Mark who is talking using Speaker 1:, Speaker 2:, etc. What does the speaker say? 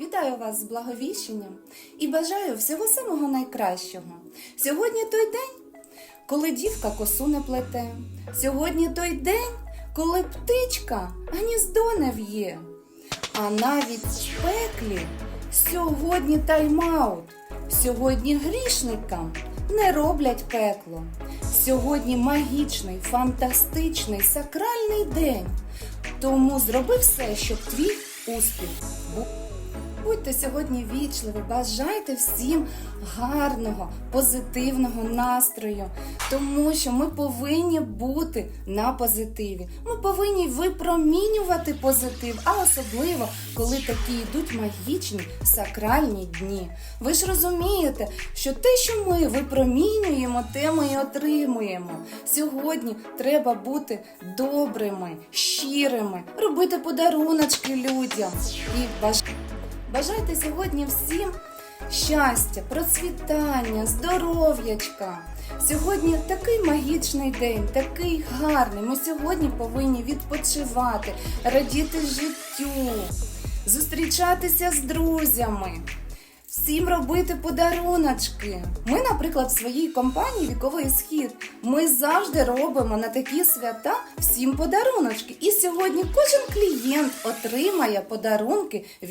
Speaker 1: Вітаю вас з благовіщенням і бажаю всього самого найкращого. Сьогодні той день, коли дівка косу не плете. Сьогодні той день, коли птичка гніздо не в'є. А навіть в пеклі сьогодні тайм-аут. Сьогодні грішникам не роблять пекло. Сьогодні магічний, фантастичний, сакральний день. Тому зроби все, щоб твій успіх був. Будьте сьогодні вічливі, бажайте всім гарного, позитивного настрою, тому що ми повинні бути на позитиві. Ми повинні випромінювати позитив, а особливо, коли такі йдуть магічні сакральні дні. Ви ж розумієте, що те, що ми випромінюємо, те ми і отримуємо. Сьогодні треба бути добрими, щирими, робити подаруночки людям і бажати. Бажайте сьогодні всім щастя, процвітання, здоров'ячка. Сьогодні такий магічний день, такий гарний. Ми сьогодні повинні відпочивати, радіти життю, зустрічатися з друзями. Всім робити подаруночки. Ми, наприклад, в своїй компанії Віковий схід. Ми завжди робимо на такі свята всім подаруночки. І сьогодні кожен клієнт отримає подарунки від